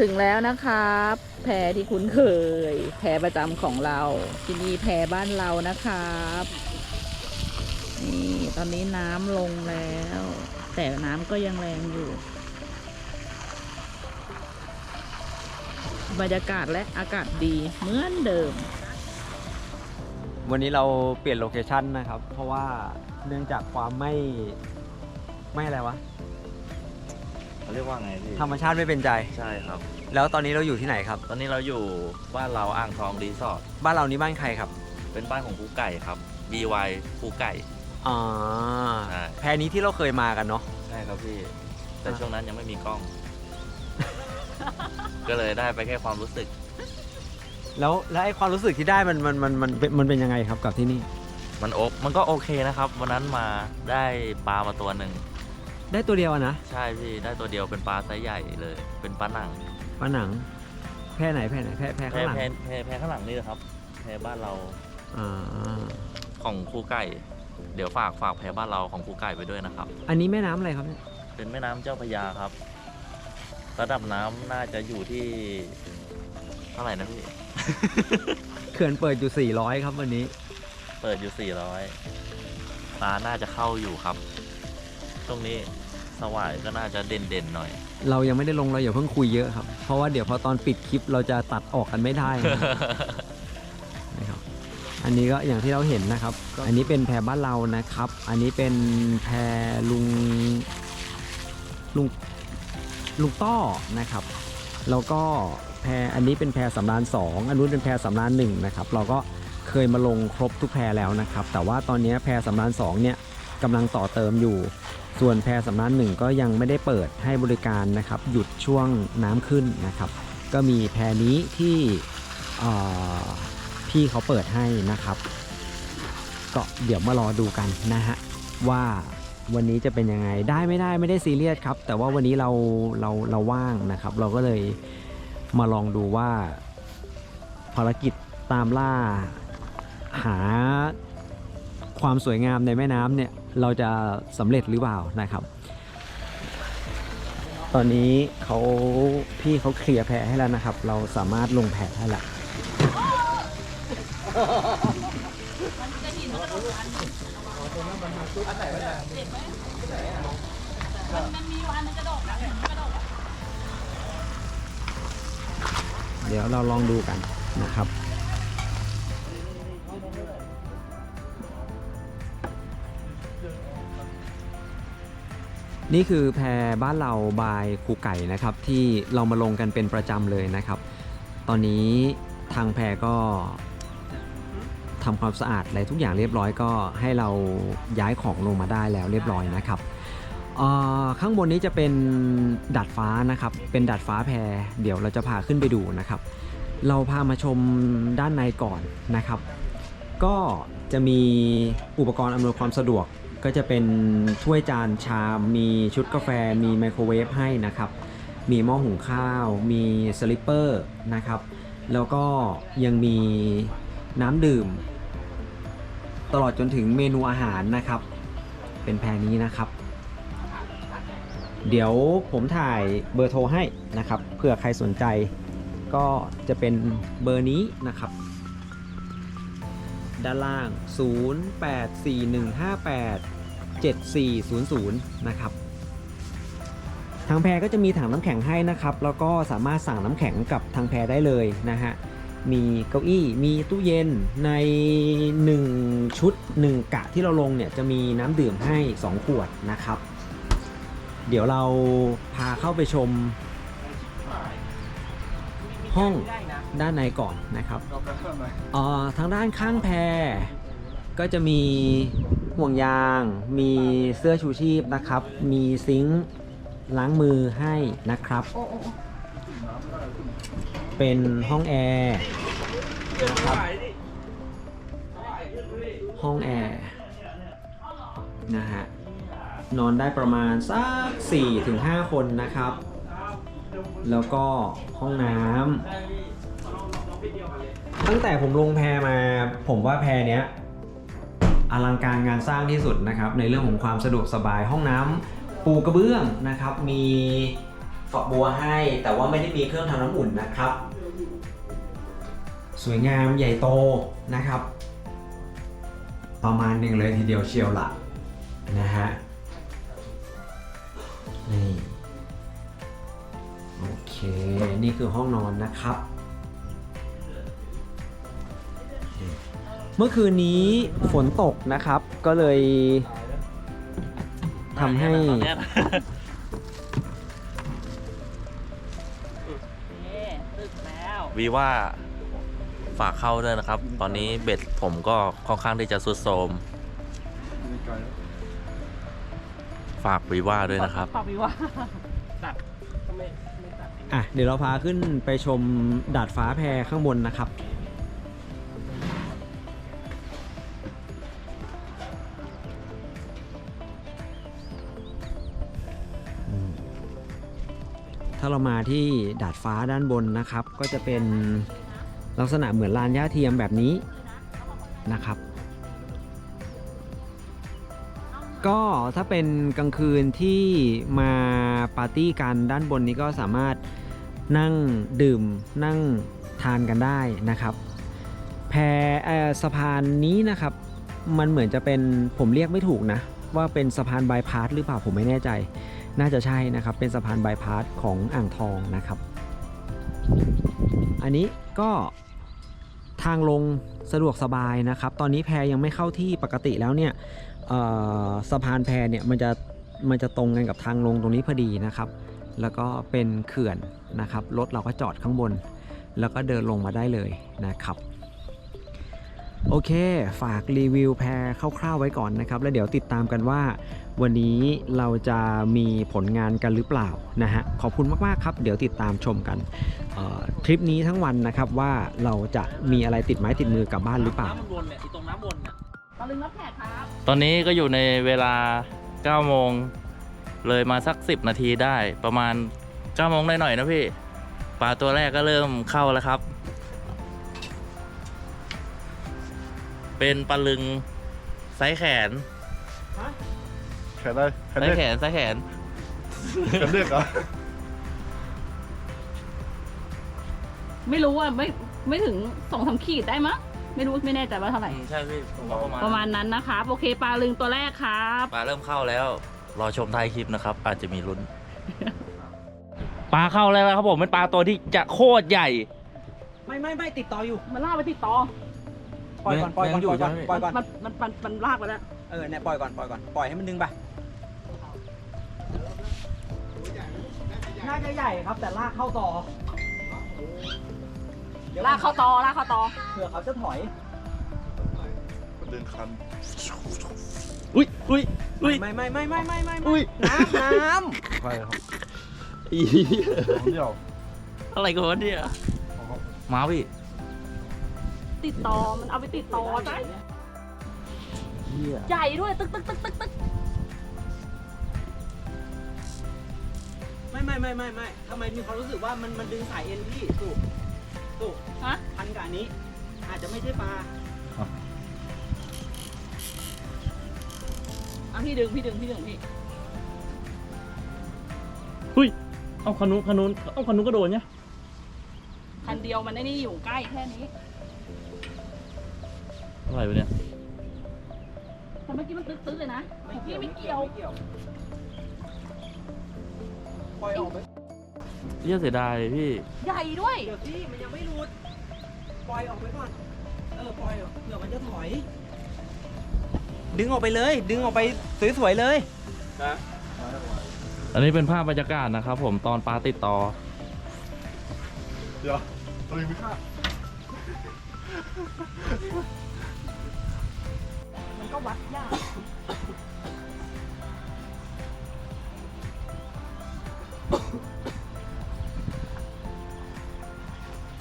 ถึงแล้วนะครับ แพที่คุ้นเคย แพประจำของเรา ที่นี่แพบ้านเรานะครับนี่ตอนนี้น้ำลงแล้ว แต่น้ำก็ยังแรงอยู่ บรรยากาศและอากาศดีเหมือนเดิม วันนี้เราเปลี่ยนโลเคชั่นนะครับ เพราะว่าเนื่องจากความไม่ไม่อะไรวะ เขาเรียกว่าไงพี่ธรรมชาติไม่เป็นใจ ใช่ครับ แล้วตอนนี้เราอยู่ที่ไหนครับ ตอนนี้เราอยู่บ้านเราอ่างทองรีสอร์ทบ้านเรานี่บ้านใครครับเป็นบ้านของครูไก่ครับ BY ครูไก่อ๋อใช่แพรนี้ที่เราเคยมากันเนาะใช่ครับพี่ แต่อะช่วงนั้นยังไม่มีกล้อง ก็เลยได้ไปแค่ความรู้สึก แล้วแล้วไอ้ความรู้สึกที่ได้มันมันมันมันเป็นมันเป็นยังไงครับกับที่นี่ มันโอมันก็โอเคนะครับ วันนั้นมาได้ปลามาตัวหนึ่ง ได้ตัวเดียวอะนะใช่พี่ได้ตัวเดียวเป็นปลาไซส์ใหญ่เลย เป็นปลาหนังปลาหนัง แพรไหนแพรไหนแพรแพรแพข้างหลังแพแพแพข้างหลังนี่นะครับแพบ้านเราอ่าของครูไก่ เดี๋ยวฝากฝากแพบ้านเราของครูไก่ไปด้วยนะครับ อันนี้แม่น้ำอะไรครับเนี่ยเป็นแม่น้ำเจ้าพระยาครับ ระดับน้ำน่าจะอยู่ที่เท่าไหร่นะพี่ เขื่อนเปิดอยู่ 400 ครับวันนี้ เปิดอยู่ 400ปลาน่าจะเข้าอยู่ครับ ตรงนี้ สวายก็น่าจะเด่นๆหน่อย เรายังไม่ได้ลงเราอย่าเพิ่งคุยเยอะครับ เพราะว่าเดี๋ยวพอตอนปิดคลิปเราจะตัดออกกันไม่ได้นะครับ อันนี้ก็อย่างที่เราเห็นนะครับ อันนี้เป็นแพรบ้านเรานะครับ อันนี้เป็นแพรลุงลุงลุงต้อนะครับ แล้วก็แพรอันนี้เป็นแพรสำรานสองอันนู้นเป็นแพรสำรานหนึ่งนะครับ เราก็เคยมาลงครบทุกแพรแล้วนะครับ แต่ว่าตอนนี้แพรสำรานสองเนี่ยกำลังต่อเติมอยู่ ส่วนแพรสำรานหนึ่งก็ยังไม่ได้เปิดให้บริการนะครับ หยุดช่วงน้ำขึ้นนะครับ ก็มีแพรนี้ที่พี่เขาเปิดให้นะครับ ก็เดี๋ยวมารอดูกันนะฮะว่าวันนี้จะเป็นยังไงได้ไม่ได้ไม่ได้ซีเรียสครับ แต่ว่าวันนี้เราเราเราว่างนะครับ เราก็เลยมาลองดูว่าภารกิจตามล่าหาความสวยงามในแม่น้ำเนี่ย เราจะสำเร็จหรือเปล่านะครับ ตอนนี้เขาพี่เขาเคลียร์แพให้แล้วนะครับ เราสามารถลงแพได้แล้วเดี๋ยวเราลองดูกันนะครับ นี่คือแพรบ้านเราบายครูไก่นะครับที่เรามาลงกันเป็นประจำเลยนะครับ ตอนนี้ทางแพรก็ทำความสะอาดอะไรทุกอย่างเรียบร้อยก็ให้เราย้ายของลงมาได้แล้วเรียบร้อยนะครับข้างบนนี้จะเป็นดาดฟ้านะครับ เป็นดาดฟ้าแพรเดี๋ยวเราจะพาขึ้นไปดูนะครับ เราพามาชมด้านในก่อนนะครับ ก็จะมีอุปกรณ์อำนวยความสะดวก ก็จะเป็นถ้วยจานชาม มีชุดกาแฟ มีไมโครเวฟให้นะครับ มีหม้อหุงข้าว มีสลิปเปอร์นะครับ แล้วก็ยังมีน้ำดื่ม ตลอดจนถึงเมนูอาหารนะครับ เป็นแพรนี้นะครับ เดี๋ยวผมถ่ายเบอร์โทรให้นะครับเผื่อใครสนใจก็จะเป็นเบอร์นี้นะครับ ด้านล่าง 0841587400 นะครับ ทางแพรก็จะมีถังน้ำแข็งให้นะครับ แล้วก็สามารถสั่งน้ำแข็งกับทางแพรได้เลยนะฮะ มีเก้าอี้มีตู้เย็นใน 1 ชุด 1 กะที่เราลงเนี่ยจะมีน้ำดื่มให้ 2 ขวดนะครับ เดี๋ยวเราพาเข้าไปชมห้องด้านในก่อนนะครับเอ่อทางด้านข้างแพก็จะมี ห่วงยาง มีเสื้อชูชีพนะครับ มีซิงค์ล้างมือให้นะครับ เป็นห้องแอร์นะครับห้องแอร์นะฮะนอนได้ประมาณสัก4-5คนนะครับ แล้วก็ห้องน้ำตั้งแต่ผมลงแพมา ผมว่าแพเนี้ย อลังการงานสร้างที่สุดนะครับในเรื่องของความสะดวกสบายห้องน้ำปูกระเบื้องนะครับมีฝักบัวให้ แต่ว่าไม่ได้มีเครื่องทำน้ำอุ่นนะครับ สวยงามใหญ่โตนะครับ ประมาณหนึ่งเลยทีเดียวเชียวละนะฮะนี่โอเค นี่คือห้องนอนนะครับ เมื่อคืนนี้ฝนตกนะครับ ก็เลยทำให้ตอนเนี้ยนะนี่ตึกแล้ว วีว่าฝากเข้าด้วยนะครับ ตอนนี้เบ็ดผมก็ค่อนข้างที่จะสุดโทรมฝากวีว่าด้วยนะครับ ปรับวิว่าอะเดี๋ยวเราพาขึ้นไปชมดาดฟ้าแพข้างบนนะครับ ถ้าเรามาที่ดาดฟ้าด้านบนนะครับ ก็จะเป็นลักษณะเหมือนลานหญ้าเทียมแบบนี้นะครับ ก็ถ้าเป็นกลางคืนที่มาปาร์ตี้กันด้านบนนี้ก็สามารถนั่งดื่มนั่งทานกันได้นะครับแพร่สะพานนี้นะครับ มันเหมือนจะเป็นผมเรียกไม่ถูกนะ ว่าเป็นสะพานบายพาสหรือเปล่าผมไม่แน่ใจ น่าจะใช่นะครับ เป็นสะพานบายพาสของอ่างทองนะครับ อันนี้ก็ทางลงสะดวกสบายนะครับ ตอนนี้แพยังไม่เข้าที่ปกติแล้วเนี่ยสะพานแพเนี่ยมันจะมันจะตรงกันกับทางลงตรงนี้พอดีนะครับ แล้วก็เป็นเขื่อนนะครับ รถเราก็จอดข้างบน แล้วก็เดินลงมาได้เลยนะครับ โอเค ฝากรีวิวแพรคร่าวๆไว้ก่อนนะครับ แล้วเดี๋ยวติดตามกันว่า วันนี้เราจะมีผลงานกันหรือเปล่านะฮะ ขอบคุณมากๆครับ เดี๋ยวติดตามชมกันเอ่อทริปนี้ทั้งวันนะครับว่าเราจะมีอะไรติดไม้ติดมือกลับบ้านหรือเปล่าน้ำมันวนเนี่ยตรงน้ำวนเนี่ยตะลึงรับแขกครับตอนนี้ก็อยู่ในเวลา 9 โมง เลยมาสัก 10 นาทีได้ประมาณ 9 โมงหน่อยๆนะพี่ ปลาตัวแรกก็เริ่มเข้าแล้วครับ เป็นปลาลึงไซส์แขนแขนได้แขนไซเด็ส์กแขนไซส์แขน แขนเด็กเหรอไม่รู้ว่าไม่ไม่ถึงสองสามขีดได้มั้งไม่รู้ไม่แน่ใจว่าเท่าไหร่ใช่พี่ผมว่าประมาณประมาณนั้นนะครับ โอเคปลาลึงตัวแรกครับ ปลาเริ่มเข้าแล้ว รอชมท้ายคลิปนะครับ อาจจะมีลุ้น ปลาเข้าแล้วครับผมเป็นปลาตัวที่จะโคตรใหญ่ ไม่ไม่ไม่ติดต่ออยู่ มันลากไปติดต่อ ปล่อยก่อนปล่อยก่อนยังอยู่ปล่อยก่อนใช่ไหมปล่อยก่อนมันมันมันมันลากไปแล้วเออเนี่ยปล่อยก่อนปล่อยก่อนปล่อยให้มันดึงไปน่าจะใหญ่ครับ แต่ลากเข้าต่อลากเข้าตอลากเข้าตอเผื่อเขาจะถอยมันดึงคันอุ้ยอุ้ยอุ้ยไม่ไม่ไม่ไม่ไม่ไม่อุ้ยน้ำน้ใช่ครับอีของเดียวอะไรกันวะเนี่ยมาพี่ ติดต่อมันเอาไปติดต่อใช่ใหญ่ด้วยตึกตึกตึกตึกตึกไม่ไม่ไม่ไม่ไม่ทำไมมีความรู้สึกว่ามันมันดึงสายเอ็นพี่สุสุฮะพันกับอันนี้ อาจจะไม่ใช่ปลาเอาพี่ดึงพี่ดึงพี่ดึงพี่อุ้ย เอาขนุนขนุนเอาขนุนก็โดนเนี่ย คันเดียวมันได้นี่อยู่ใกล้แค่นี้ อะไรวะเนี่ยแต่เมื่อกี้มันตึกตึกเลยนะพี่ไม่เกี่ยวไม่เกี่ยวปล่อยออกไปเรียกเสียดายพี่ ใหญ่ด้วย เดี๋ยวพี่มันยังไม่หลุดปล่อยออกไปก่อน เออปล่อยเผื่อมันจะถอย ดึงออกไปเลย ดึงออกไปสวยๆเลย อันนี้เป็นภาพบรรยากาศนะครับผมตอนปลาติดต่อ เดี๋ยวตัวนี้ไม่ค่ามัน ก็วัดยาก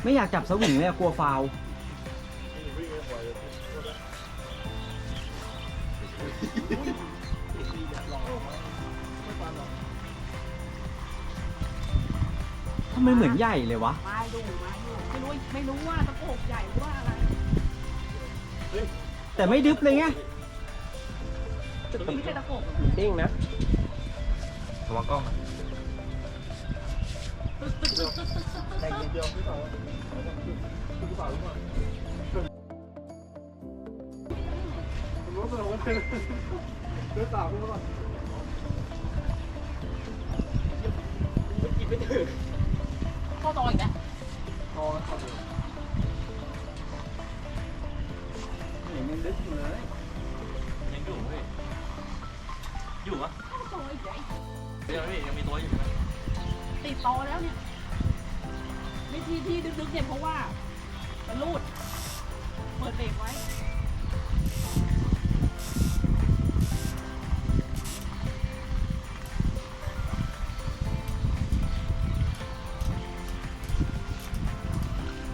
ไม่อยากจับสวิงเลยอะกลัวฟาวล์ทำไมเหมือนใหญ่เลยวะมาดูมาดูไม่รู้ไม่รู้ว่าตะโกกใหญ่หรือว่าอะไร แต่ไม่ดึบเลยไง ไม่ใช่ตะโกกเด้งนะระวังกล้องนะใจเย็นเดียวพี่สาวพี่สาวรู้ป่ะผมรู้สึกว่าเป็นพี่สาวรู้ป่ะเข้าตอนอีกแล้วคอขับเลยเห็นยังลึกอยู่เลย ติดต่อแล้วเนี่ยวิธีที่ดึกๆเนี่ยเพราะว่ามันรูด เปิดเบรกไว้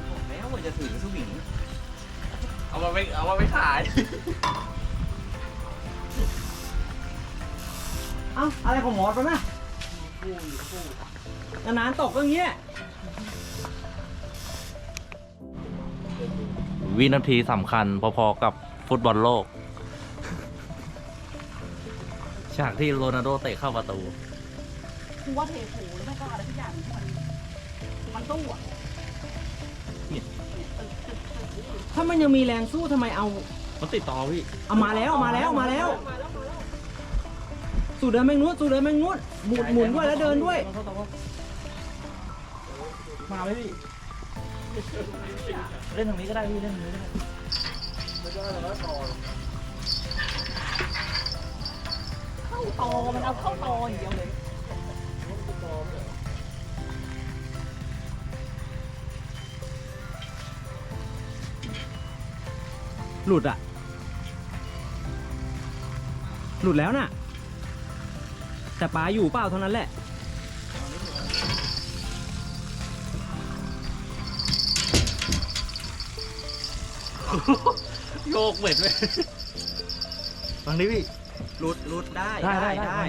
บอกแล้วว่าจะถือสวิง เอามาไปเอามาไปขาย เอ้าอะไรของหมอสวะน่ะ นานๆตกก็อย่างเงี้ย วินาทีสำคัญพอๆกับฟุตบอลโลก ฉากที่โรนัลโดเตะเข้าประตู กูว่าเทผูหรือไม่ก็อะไรทุกอย่างที่มันมันตู้อะถ้ามันยังมีแรงสู้ทำไมเอา มันติดต่อพี่ เอามาแล้วเอามาแล้วเอามาแล้ว สู่เดินแมงนุษสู่เดินแมงนุษหมุนหมุนด้วยแล้วเดินด้วย มาไหมพี่เล่นทางนี้ก็ได้พี่เล่นทางนี้ก็ได้เข้าตอมันเอาเข้าตออย่างเดียวเลยหลุดอะ หลุดแล้วน่ะ แต่ปลาอยู่เปล่าเท่านั้นแหละ โยกเบ็ดเลยทางนี้พี่หลุดหลุดได้ได้ได้ได้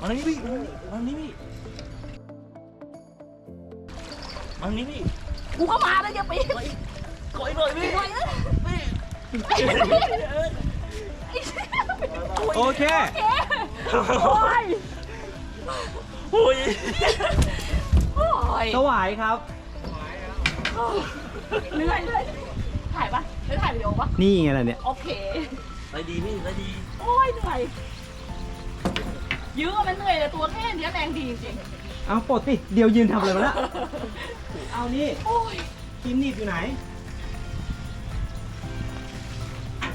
มาทางนี้พี่มาทางนี้พี่มาทางนี้พี่กูก็มาแล้วอย่าปีขออีกหน่อยพี่โอเคโอ้ยโอ้ยโอ้ยสวายครับเหนื่อยเลย ถ่ายปะได้ถ่ายวิดีโอปะนี่ไงล่ะเนี่ย โอเคได้ดีพี่ได้ดีโอ้ยเหนื่อย ยื้อมันเหนื่อยแต่ตัวแค่เนี้ยแรงดีจริงเอาปลดสิเดี๋ยวยืนทำอะไรมาละเอานี่โอ้ยครีมหนีบอยู่ไหน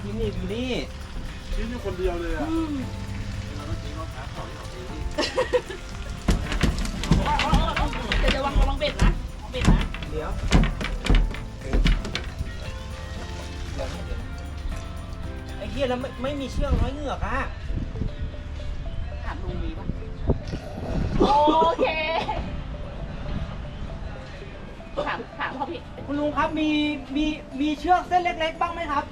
ครีมหนีบอยู่นี่นี่มีคนเดียวเลยอะอืมเดี๋ยวจะวางระวังเบ็ดนะระวังเบ็ดนะ เดี๋ยว ไอ้เหี้ยแล้วไม่ไม่มีเชือกร้อยเหงือกอะถามลุงมีปะโอเคถามถามเขาพี่คุณลุงครับมีมีมีเชือกเส้นเล็กๆบ้างไหมครับ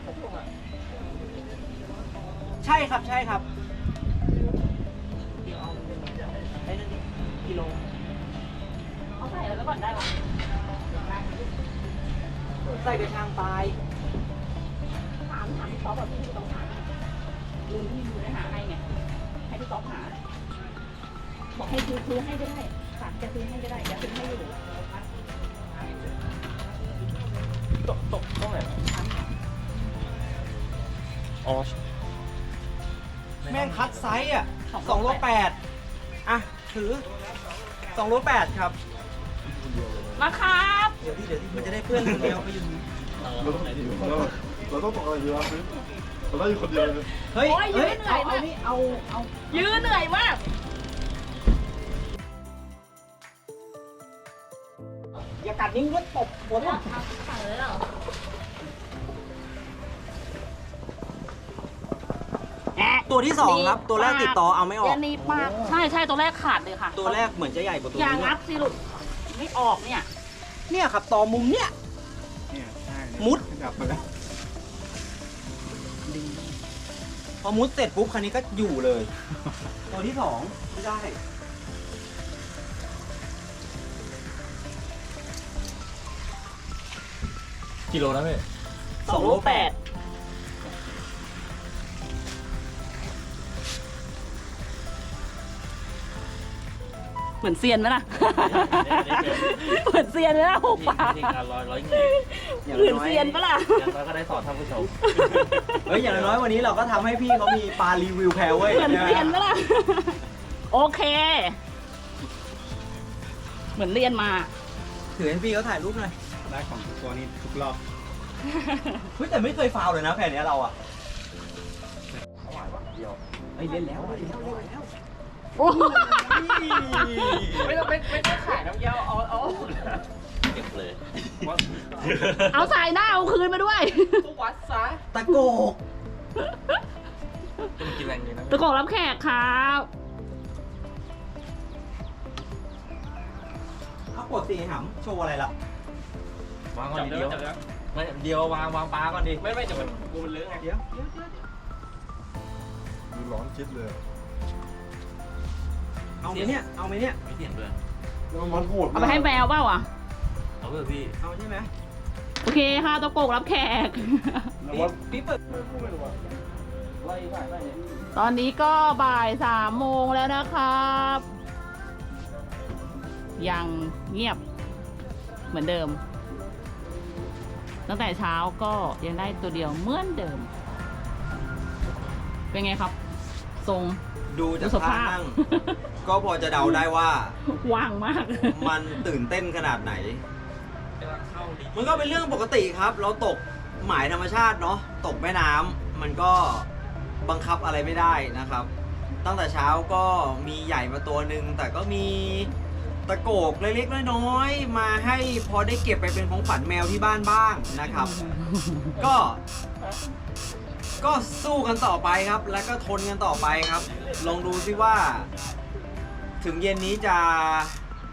ใช่ครับใช่ครับไอ้นั่นดิกิโลเขาใส่แล้วก่อนได้ปะใส่กระชางปลายถามถามพี่ต๊อบแบบพี่ต้องหา ลุงที่ดูได้หาให้ไงให้พี่ต๊อบหา บอกให้ซื้อซื้อให้ก็ได้ฝากจะซื้อให้ก็ได้อย่าซื้อให้อยู่ตกตกตรงไหนอ๋อแม่งคัดไซส์อะสองโลแปดอะถือสองโลแปดครับ มาครับเดี๋ยวที่เดี๋ยวที่มันจะได้เพื่อนคนเดียวไปอยู่เราต้องเราเราต้องบอกอะไรดีวะ เราได้อยู่คนเดียวเลยเฮ้ย โอ้ยยืเฮ้ยนเหนื่เอาอยเอามากนี่เอา เอา ยืนเหนื่อยมาก อย่ากัดนิ้วรถตบหัวเนี่ยสั่งเลยเหรอตัวที่สองครับ ตัวแรกติดต่อเอาไม่ออกยานีปากใช่ใช่ตัวแรกขาดเลยค่ะตัวแรกเหมือนจะใหญ่กว่าตัวอย่านี้งับสิลูกไม่ออกเนี่ย เนี่ยครับต่อมุมเนี่ย เนี่ยใช่มุด ดับไปแล้ว พอมุดเสร็จปุ๊บคันนี้ก็อยู่เลย ตัวที่สองไม่ได้ กิโลนะพี่สองโลแปด มือนเซียนไหมล่ะ เหมือนเซียนไหมล่ะหกปาวิธีการร้อยร้อยเงินอยเหมือนเซียนปะล่ะ อย่างน้อยก็ได้สอนท่านผู้ชมเฮ้ยอย่างน้อยวันนี้เราก็ทำให้พี่เขามีปลารีวิวแพรเว้ยเหมือนเซียนปะล่ะ โอเค เหมือนเรียนมา ถือให้พี่เขาถ่ายรูปหน่อยได้ของตัวนี้ทุกรอบเฮ้ยแต่ไม่เคยฟาวเลยนะแผ่นเนี้ยเราอะเฮ้ยเล่นแล้วอะเล่นแล้วเล่นแล้ว โอ้ไม่ต้องไม่ไม่ต้องขายน้ำเยี่ยวเอาเอาเก็บเลยเอาสายหน้าเอาคืนมาด้วยวัดซะตะโกกต้องกินแรงเลยนะตะโกนรับแขกครับเอาปวดสีหำโชว์อะไรล่ะ วางก่อจันบดีเดี๋เดียยววจับเดี๋ยวไม่เดียววางวางปลาก่อนดิไม่ไม่จะมันกูมันเลื้องไงเดี๋ยวดูร้อนชิดเลย เอาไหมเนี่ย เอาไหมเนี่ย ไม่เสียงด้วยแล้วมันโหดเอาไปให้แมวเปล่าอะ เอาเพื่อพี่เอาใช่ไหมโอเคค่ะตะโกกรับแขก แล้วพี่ว่าพี่เปิดตอนนี้ก็บ่ายสามโมงแล้วนะครับ ยังเงียบเหมือนเดิม ตั้งแต่เช้าก็ยังได้ตัวเดียวเหมือนเดิม เป็นไงครับ ทรง ดูจากดูสท่าภาพนั่ง ก็พอจะเดาได้ว่า ว่างมาก มันตื่นเต้นขนาดไหนกำลังเข้าดีมันก็เป็นเรื่องปกติครับ เราตกหมายธรรมชาติเนาะตกแม่น้ำมันก็บังคับอะไรไม่ได้นะครับ ตั้งแต่เช้าก็มีใหญ่มาตัวหนึ่งแต่ก็มีตะโกกเล็กๆน้อยๆมาให้พอได้เก็บไปเป็นของขวัญแมวที่บ้านบ้างนะครับ ก็ ก็สู้กันต่อไปครับ แล้วก็ทนกันต่อไปครับ ลองดูซิว่า ถึงเย็นนี้จะ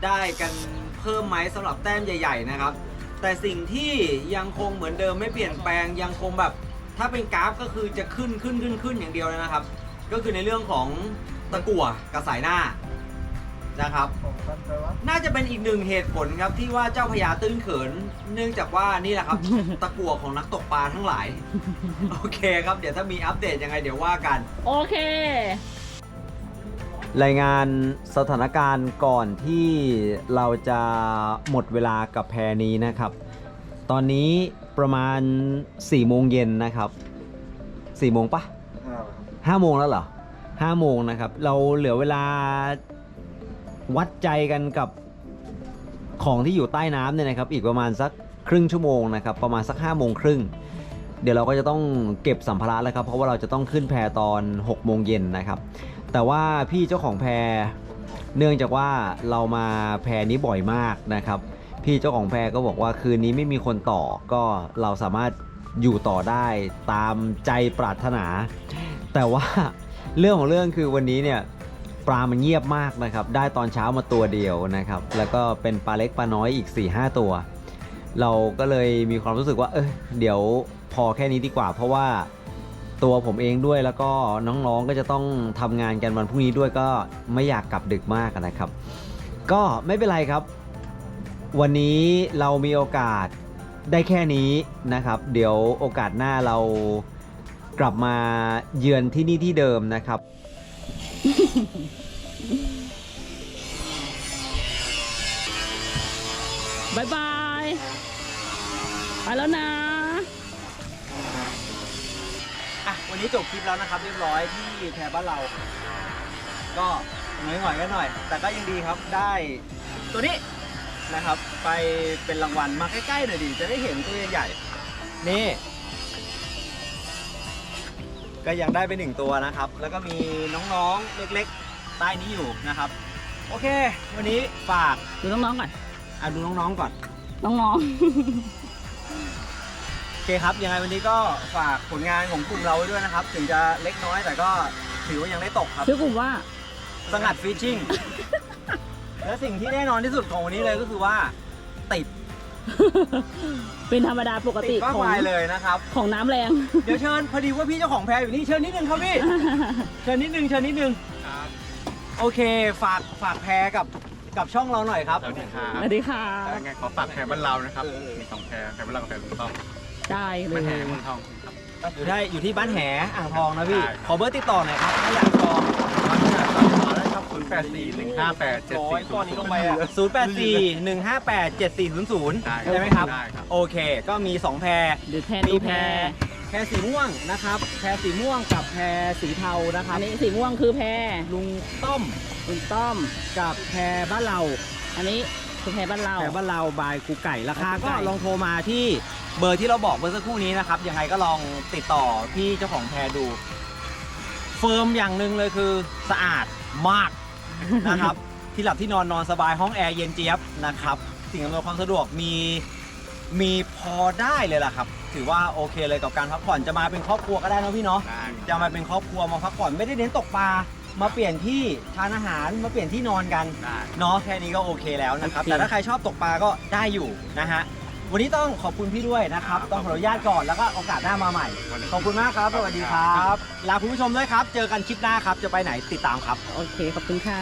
ได้กันเพิ่มไหมสำหรับแต้มใหญ่ ๆ นะครับ แต่สิ่งที่ยังคงเหมือนเดิมไม่เปลี่ยนแปลงยังคงแบบ ถ้าเป็นกราฟก็คือจะขึ้นขึ้นขึ้นขึ้นอย่างเดียวเลยนะครับ ก็คือในเรื่องของตะกั่วกับสายหน้า นะครับ น่าจะเป็นอีกหนึ่งเหตุผลครับที่ว่าเจ้าพญาตื้นเขิน เนื่องจากว่านี่แหละครับ ตะกั่วของนักตกปลาทั้งหลาย โอเคครับ เดี๋ยวถ้ามีอัปเดตยังไงเดี๋ยวว่ากัน โอเค รายงานสถานการณ์ก่อนที่เราจะหมดเวลากับแพรนี้นะครับ ตอนนี้ประมาณ4โมงเย็นนะครับ4โมงปะห้าครับ5โมงแล้วเหรอ5โมงนะครับ เราเหลือเวลา วัดใจกันกับของที่อยู่ใต้น้ำเนี่ยนะครับ อีกประมาณสักครึ่งชั่วโมงนะครับ ประมาณสัก5โมงครึ่งเดี๋ยวเราก็จะต้องเก็บสัมภาระแล้วครับ เพราะว่าเราจะต้องขึ้นแพตอน6โมงเย็นนะครับ แต่ว่าพี่เจ้าของแพเนื่องจากว่าเรามาแพนี้บ่อยมากนะครับ พี่เจ้าของแพก็บอกว่าคืนนี้ไม่มีคนต่อก็เราสามารถอยู่ต่อได้ตามใจปรารถนา แต่ว่าเรื่องของเรื่องคือวันนี้เนี่ย ปลามันเงียบมากนะครับ ได้ตอนเช้ามาตัวเดียวนะครับ แล้วก็เป็นปลาเล็กปลาน้อยอีก 4-5 ตัว เราก็เลยมีความรู้สึกว่า เออเดี๋ยวพอแค่นี้ดีกว่า เพราะว่าตัวผมเองด้วยแล้วก็น้องๆก็จะต้องทำงานกันวันพรุ่งนี้ด้วยก็ไม่อยากกลับดึกมากนะครับ ก็ไม่เป็นไรครับ วันนี้เรามีโอกาสได้แค่นี้นะครับ เดี๋ยวโอกาสหน้าเรากลับมาเยือนที่นี่ที่เดิมนะครับ บายบาย ไปแล้วนะ อะวันนี้จบคลิปแล้วนะครับ เรียบร้อยที่แพรบ้านเรา ก็หน่อยหน่อยๆก็หน่อย แต่ก็ยังดีครับได้ตัวนี้นะครับ ไปเป็นรางวัลมาใกล้ๆหน่อยดิจะได้เห็นตัวใหญ่ๆนี่ ก็ยังได้ไปหนึ่งตัวนะครับ แล้วก็มีน้องๆเล็กๆใต้นี้อยู่นะครับ โอเค วันนี้ฝากดูน้องๆก่อนอะดูน้องๆก่อน น้องโอเคครับ ยังไงวันนี้ก็ฝากผลงานของกลุ่มเราไว้ด้วยนะครับ ถึงจะเล็กน้อยแต่ก็ถือว่ายังได้ตกครับๆชื่อกลุ่มว่าสงัดฟิชชิ่งและสิ่งที่แน่นอนที่สุดของวันนี้เลยก็คือว่าติด เป็นธรรมดาปกติติดมากของมายเลยนะครับ ของน้ำแรง เดี๋ยวเชิญพอดีว่าพี่เจ้าของแพรอยู่นี่เชิญนิดนึงครับพี่ เชิญนิดนึงเชิญนิดนึงครับโอเคฝากฝากแพรกับกับช่องเราหน่อยครับ สวัสดีครับสวัสดีค่ะ ยังไงขอฝากแพรบ้านเรานะครับ มีสองแพรแพรบ้านเรากับแพรเมืองทองได้เลไม่ยแพรเมืองทองครับอยู่ได้อยู่ที่บ้านแหอ่างทองนะพี่ ใช่ ขอเบอร์ติดต่อหน่อยครับถ้าอยากจอง ตอนนี้เราขอได้ครับศูนย์แปดสี่หนึ่งห้าแปดเจ็ดร้อสี่ยก้อนนี้ลงไปอะศูนย์แปดสี่หนึ่งห้าแปดเจ็ดสี่ศูนย์ศูนย์ได้ใช่ไหมครับ ได้ครับ โอเค ก็มี 2 แพร หรือแพรมีดูแพแพรรแพรสีม่วงนะครับ แพรสีม่วงกับแพรสีเทานะครัอับนนี้สีม่วงคือแพรลุงต้อมคุณต้อม กับแพรบ้านเรา อันนี้คือแพรบ้านเราแพรบ้านเราบายกูไก่ราคากูก็ไก่ ลองโทรมาที่เบอร์ที่เราบอกเมื่อสักครู่นี้นะครับ ยังไงก็ลองติดต่อพี่เจ้าของแพรดู เฟิร์มอย่างหนึ่งเลยคือสะอาดมาก นะครับ ที่หลับที่นอนนอนสบายห้องแอร์เย็นเจี๊ยบนะครับ สิ่งอำนวยความสะดวกมีมีพอได้เลยล่ะครับ ถือว่าโอเคเลยกับการพักผ่อนจะมาเป็นครอบครัวก็ได้นะพี่เนาะได้จะมาเป็นครอบครัวมาพักผ่อนไม่ได้เน้นตกปลามาเปลี่ยนที่ทานอาหารมาเปลี่ยนที่นอนกันได้เนาะแค่นี้ก็โอเคแล้วนะครับโอเคแต่ถ้าใครชอบตกปลาก็ได้อยู่นะฮะ วันนี้ต้องขอบคุณพี่ด้วยนะครับต้องขออนุญาตก่อนแล้วก็โอกาสหน้ามาใหม่ขอบคุณมากครับ สวัสดีครับ ลาคุณผู้ชมด้วยครับ เจอกันคลิปหน้าครับ จะไปไหนติดตามครับ โอเค ขอบคุณค่ะ